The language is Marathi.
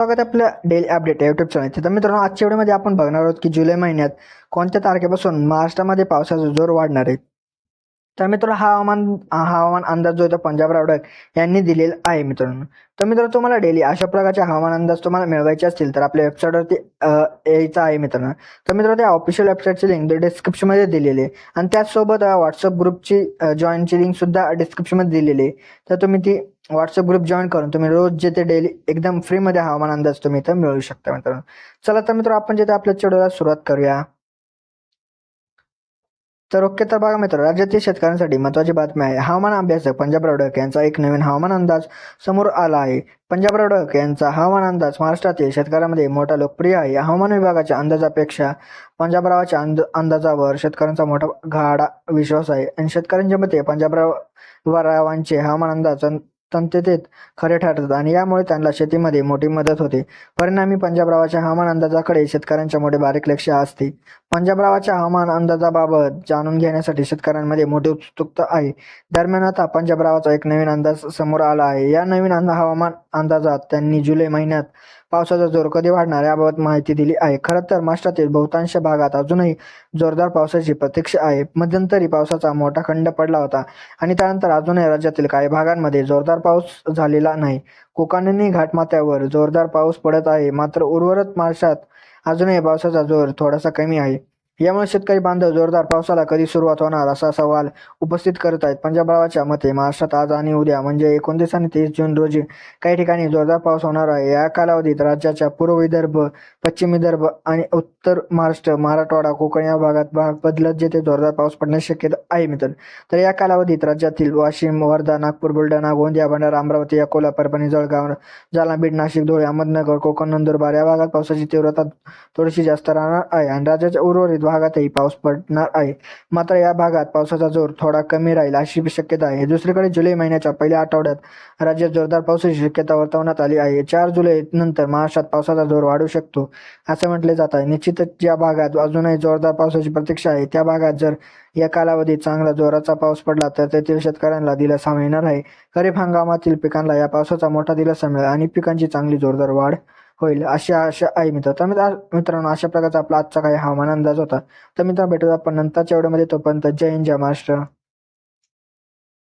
स्वागत आपल्या डेली अपडेट युट्यूब चॅनलचे तर मित्रांनो आजच्या व्हिडिओमध्ये आपण बघणार आहोत की जुलै महिन्यात कोणत्या तारखेपासून महाराष्ट्रामध्ये पावसाचा जोर वाढणार आहे? तर मित्रांनो हा हवामान हवामान अंदाज जो आहे तो पंजाब रावडक यांनी दिलेला आहे मित्रांनो. तर मित्रांनो तुम्हाला डेली अशा प्रकारचे हवामान अंदाज तुम्हाला मिळवायचे असतील तर आपल्या वेबसाईटवरती यायचा यायचं आहे मित्रांनो. तर मित्रांनो त्या ऑफिशियल वेबसाईटची लिंक डिस्क्रिप्शनमध्ये दिलेली आहे. आणि त्याचसोबत व्हॉट्सअप ग्रुपची जॉईनची लिंक सुद्धा डिस्क्रिप्शनमध्ये दिलेली आहे. तर तुम्ही ती व्हॉट्सअप ग्रुप जॉईन करून तुम्ही रोज जे ते डेली एकदम फ्रीमध्ये हवामान अंदाज तुम्ही इथं मिळवू शकता मित्रांनो. चला तर मित्र आपण जिथे आपल्या चेडूला सुरुवात करूया. तर ओके तर बघा मित्र राज्यातील शेतकऱ्यांसाठी महत्वाची बातमी आहे. हवामान अभ्यासक पंजाब रावडक यांचा एक नवीन हवामान अंदाज समोर आला आहे. पंजाब रावडक यांचा हवामान अंदाज महाराष्ट्रातील शेतकऱ्यांमध्ये मोठा लोकप्रिय आहे. हवामान विभागाच्या अंदाजापेक्षा पंजाबरावाच्या अंद अंदाजावर शेतकऱ्यांचा मोठा गाढा विश्वास आहे. आणि शेतकऱ्यांच्या मते पंजाबराव रावांचे हवामान अंदाज तंततेत खरे ठरतात आणि यामुळे त्यांना शेतीमध्ये मोठी मदत होते. परिणामी पंजाबरावाच्या हवामान अंदाजाकडे शेतकऱ्यांच्या मोठे बारीक लक्ष असते. पंजाबरावाच्या हवामान अंदाजाबाबत जाणून घेण्यासाठी शेतकऱ्यांमध्ये मोठी उत्सुकता आहे. दरम्यान आता पंजाबरावाचा एक नवीन अंदाज समोर आला आहे. या नवीन अंदा हवामान अंदाजात त्यांनी जुलै महिन्यात पावसाचा जोर कधी वाढणार याबाबत माहिती दिली आहे. खरं तर महाराष्ट्रातील बहुतांश भागात अजूनही जोरदार पावसाची प्रतीक्षा आहे. मध्यंतरी पावसाचा मोठा खंड पडला होता आणि त्यानंतर अजूनही राज्यातील काही भागांमध्ये जोरदार पाऊस झालेला नाही. कोकणनी घाटमाथ्यावर जोरदार पाऊस पडत आहे. मात्र उर्वरित महाराष्ट्रात अजूनही पावसाचा जोर थोडासा कमी आहे. यामुळे शेतकरी बांधव जोरदार पावसाला कधी सुरुवात होणार असा सवाल उपस्थित करत आहेत. पंजाबरावाच्या मते महाराष्ट्रात आज आणि उद्या म्हणजे एकोणतीस आणि तेवीस जून रोजी काही ठिकाणी जोरदार पाऊस होणार आहे. या कालावधीत राज्याच्या पूर्व विदर्भ पश्चिम विदर्भ आणि उत्तर महाराष्ट्र मराठवाडा कोकण या भागात भाग बदलत जेथे जोरदार पाऊस पडण्याची शक्यता आहे मित्र तर या कालावधीत राज्यातील वाशिम वर्धा नागपूर बुलढाणा गोंदिया भंडारा अमरावती अकोला परभणी जळगाव जालना बीड नाशिक धुळे अहमदनगर कोकण नंदुरबार या भागात पावसाची तीव्रता थोडीशी जास्त राहणार आहे. आणि राज्याच्या उर्वरित भागातही पाऊस पडणार आहे. मात्र या भागात पावसाचा जोर थोडा कमी राहील अशी शक्यता आहे. दुसरीकडे जुलै महिन्याच्या पहिल्या आठवड्यात राज्यात जोरदार पावसाची शक्यता वर्तवण्यात आली आहे. चार जुलै नंतर महाराष्ट्रात पावसाचा जोर वाढू शकतो असे म्हटले जात आहे. निश्चितच ज्या भागात अजूनही जोरदार पावसाची प्रतीक्षा आहे. त्या भागात जर या कालावधीत चांगला जोराचा पाऊस पडला तर तेथील शेतकऱ्यांना दिलासा मिळणार आहे. खरीप हंगामातील पिकांना या पावसाचा मोठा दिलासा मिळेल आणि पिकांची चांगली जोरदार वाढ होईल अशी आशा आहे मित्र. तर मित्र मित्रांनो अशा प्रकारचा आपला आजचा काही हवामान अंदाज होता. तर मित्रांनो भेटूया आपण नंतरच्या व्हिडिओमध्ये. तोपर्यंत जय हिंद जय महाराष्ट्र.